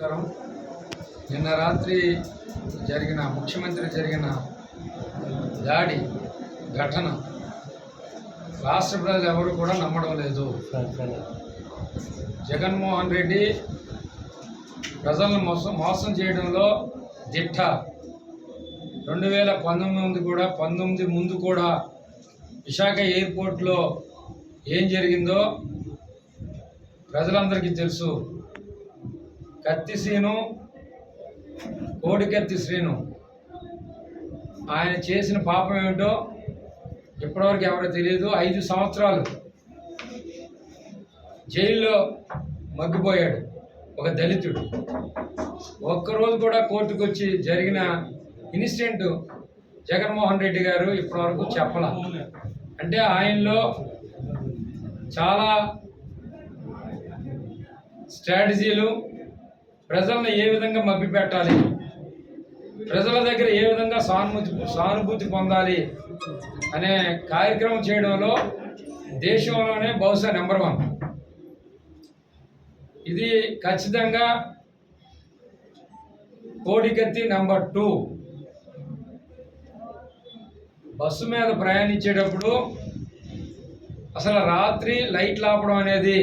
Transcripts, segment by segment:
నమస్కారం. నిన్న రాత్రి జరిగిన ముఖ్యమంత్రి జరిగిన దాడి ఘటన రాష్ట్ర ప్రజలు ఎవరు కూడా నమ్మడం లేదు. జగన్మోహన్ రెడ్డి ప్రజలను మోసం మోసం చేయడంలో దిట్ట. రెండు వేల పంతొమ్మిది కూడా పంతొమ్మిది ముందు కూడా విశాఖ ఎయిర్పోర్ట్లో ఏం జరిగిందో ప్రజలందరికీ తెలుసు. కత్తి శ్రీను కోడికత్తి శ్రీను. ఆయన చేసిన పాపం ఏమిటో ఇప్పటివరకు ఎవరో తెలియదు. ఐదు సంవత్సరాలు జైల్లో మగ్గిపోయాడు ఒక దళితుడు. ఒక్కరోజు కూడా కోర్టుకు వచ్చి జరిగిన ఇన్సిడెంట్ జగన్మోహన్ రెడ్డి గారు ఇప్పటివరకు చెప్పల. అంటే ఆయనలో చాలా స్ట్రాటజీలు ప్రజలను ఏ విధంగా మభ్యపెట్టాలి? ప్రజల దగ్గర ఏ విధంగా సానుభూతి సానుభూతి పొందాలి అనే కార్యక్రమం చేయడంలో దేశంలోనే బహుశా నెంబర్ వన్. ఇది ఖచ్చితంగా కోడికత్తి నెంబర్ టూ. బస్సు మీద ప్రయాణించేటప్పుడు అసలు రాత్రి లైట్లు ఆపడం అనేది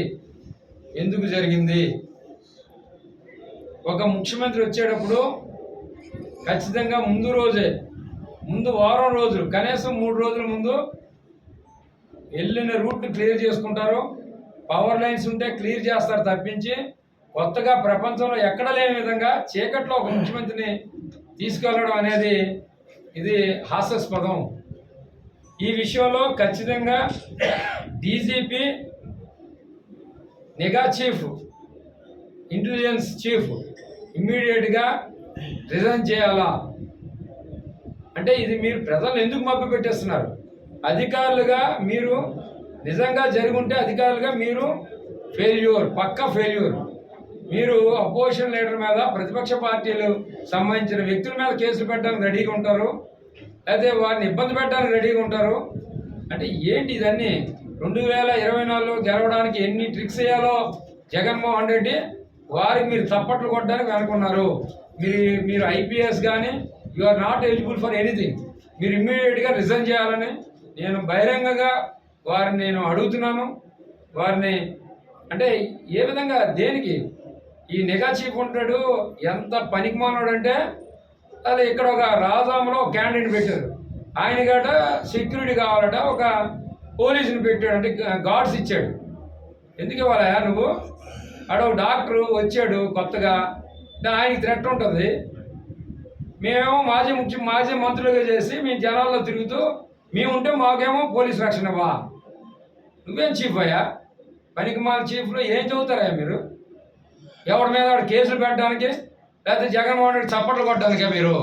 ఎందుకు జరిగింది? ఒక ముఖ్యమంత్రి వచ్చేటప్పుడు ఖచ్చితంగా ముందు రోజే ముందు వారం రోజులు కనీసం మూడు రోజుల ముందు వెళ్ళిన రూట్ని క్లియర్ చేసుకుంటారు. పవర్ లైన్స్ ఉంటే క్లియర్ చేస్తారు తప్పించి కొత్తగా ప్రపంచంలో ఎక్కడ లేని విధంగా చీకట్లో ఒక ముఖ్యమంత్రిని తీసుకెళ్ళడం అనేది ఇది హాస్యాస్పదం. ఈ విషయంలో ఖచ్చితంగా డీజీపీ నిఘా చీఫ్ ఇంటెలిజెన్స్ చీఫ్ ఇమ్మీడియట్గా రిజైన్ చేయాలా? అంటే ఇది మీరు ప్రజలను ఎందుకు మభ్య పెట్టేస్తున్నారు? అధికారులుగా మీరు నిజంగా జరుగుంటే అధికారులుగా మీరు ఫెయిల్యూర్ పక్క ఫెయిల్యూర్ మీరు అపోజిషన్ లీడర్ మీద ప్రతిపక్ష పార్టీలు సంబంధించిన వ్యక్తుల మీద కేసులు పెట్టడానికి రెడీగా ఉంటారు? అయితే వారిని ఇబ్బంది పెట్టడానికి రెడీగా ఉంటారు? అంటే ఏంటి ఇదన్నీ? రెండు వేల ఇరవై నాలుగులో గెలవడానికి ఎన్ని ట్రిక్స్ వేయాలో? జగన్మోహన్ రెడ్డి వారికి మీరు చప్పట్లు కొట్టడానికి వెనుకున్నారు మీరు మీరు ఐపీఎస్ కానీ you are not eligible for anything మీరు ఇమ్మీడియట్గా రిజైన్ చేయాలని నేను బహిరంగంగా వారిని నేను అడుగుతున్నాను. వారిని అంటే ఏ విధంగా దేనికి? ఈ నిఘా చీఫ్ ఉంటాడు ఎంత పనికిమానాడు అంటే అది ఇక్కడ ఒక రాజాములో ఒక క్యాండిడేట్ పెట్టారు. ఆయన గట సెక్యూరిటీ కావాలట ఒక పోలీసుని పెట్టాడు అంటే గార్డ్స్ ఇచ్చాడు. ఎందుకు ఇవ్వాలయా నువ్వు? ఆడ ఒక డాక్టరు వచ్చాడు కొత్తగా. ఆయనకి థ్రెట్ ఉంటుంది. మేమేమో మాజీ ముఖ్య మాజీ మంత్రులుగా చేసి మేము జనాల్లో తిరుగుతూ మేము ఉంటే మాకేమో పోలీస్ రక్షణ బా. నువ్వేం చీఫ్ అయ్యా? పనికి మాల చీఫ్లో ఏం చదువుతారా మీరు? ఎవరి మీద వాడు కేసులు పెట్టడానికి లేకపోతే జగన్మోహన్ రెడ్డి చప్పట్లు కొట్టడానికే మీరు?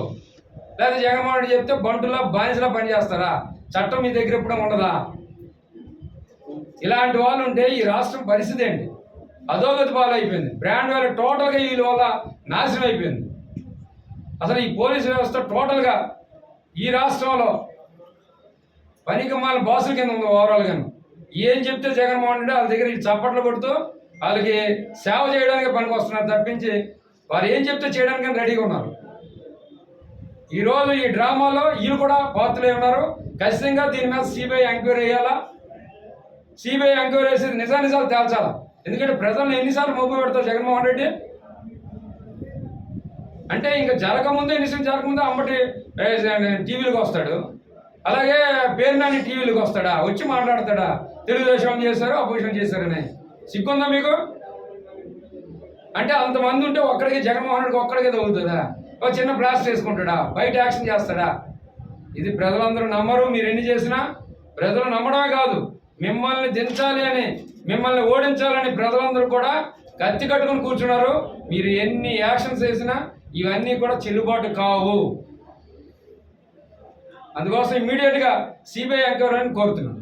లేకపోతే జగన్మోహన్ రెడ్డి చెప్తే బంటులా బానిసలా పనిచేస్తారా? చట్టం మీ దగ్గర ఎప్పుడూ ఉండదా? ఇలాంటి వాళ్ళు ఉంటే ఈ రాష్ట్రం పరిస్థితి ఏంటి? అధోగతి పాలు అయిపోయింది బ్రాండ్ వాల్యూ టోటల్గా వీళ్ళ వల్ల నాశనం అయిపోయింది అసలు ఈ పోలీసు వ్యవస్థ టోటల్గా ఈ రాష్ట్రంలో పనికిమాల బాసుల కింద ఉంది ఓవరాల్ ఏం చెప్తే జగన్మోహన్ రెడ్డి వాళ్ళ దగ్గర చప్పట్లు కొడుతూ వాళ్ళకి సేవ చేయడానికి పనికి వస్తున్నారు తప్పించి వారు ఏం చెప్తే చేయడానికి రెడీగా ఉన్నారు. ఈరోజు ఈ డ్రామాలో వీళ్ళు కూడా పాత్రలే ఉన్నారు. ఖచ్చితంగా దీని మీద సిబిఐ ఎంక్వైరీ అయ్యాలా సిబిఐ ఎంక్వైరీ చేసేది నిజా నిజాలు తేల్చాలా? ఎందుకంటే ప్రజలను ఎన్నిసార్లు మొగ్గు పెడతారు జగన్మోహన్ రెడ్డి? అంటే ఇంకా జరగకముందే ఎన్నిసార్లు జరగకముందే అమ్మటి టీవీలకు వస్తాడు. అలాగే పేరు నాని టీవీలకు వస్తాడా? వచ్చి మాట్లాడతాడా? తెలుగుదేశం చేశారు అపోజిషన్ చేశారని. సిగ్గుందా మీకు? అంటే అంతమంది ఉంటే ఒక్కడికి జగన్మోహన్ రెడ్డికి ఒక్కడికే తగులుతుందా? ఒక చిన్న బ్లాస్ట్ చేసుకుంటాడా? బయట యాక్షన్ చేస్తాడా? ఇది ప్రజలందరూ నమ్మరు. మీరు ఎన్ని చేసినా ప్రజలు నమ్మడమే కాదు. మిమ్మల్ని దించాలి అని మిమ్మల్ని ఓడించాలని ప్రజలందరూ కూడా కత్తి కట్టుకుని కూర్చున్నారు. మీరు ఎన్ని యాక్షన్స్ వేసినా ఇవన్నీ కూడా చెల్లుబాటు కావు. అందుకోసం ఇమీడియట్గా సిబిఐ ఎంక్వైరీ అని కోరుతున్నాను.